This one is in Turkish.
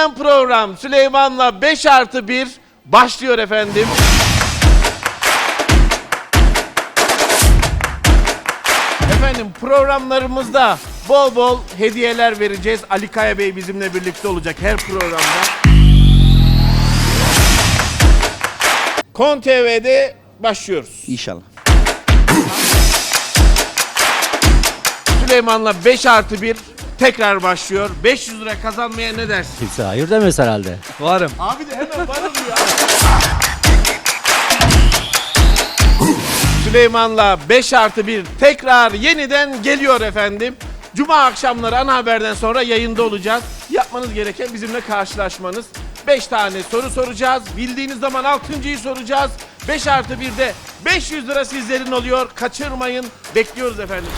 beklenen program Süleyman'la 5 artı 1 başlıyor efendim. Efendim programlarımızda bol bol hediyeler vereceğiz. Ali Kaya Bey bizimle birlikte olacak her programda. Kon TV'de başlıyoruz. İnşallah. Süleyman'la 5 artı 1 tekrar başlıyor. 500 lira kazanmaya ne dersin? Kimse hayır demez herhalde. Varım. Abi de hemen varım ya. Süleyman'la 5 artı 1 tekrar yeniden geliyor efendim. Cuma akşamları ana haberden sonra yayında olacağız. Yapmanız gereken bizimle karşılaşmanız. 5 tane soru soracağız. Bildiğiniz zaman 6.yı soracağız. 5 artı 1'de 500 lira sizlerin oluyor. Kaçırmayın. Bekliyoruz efendim.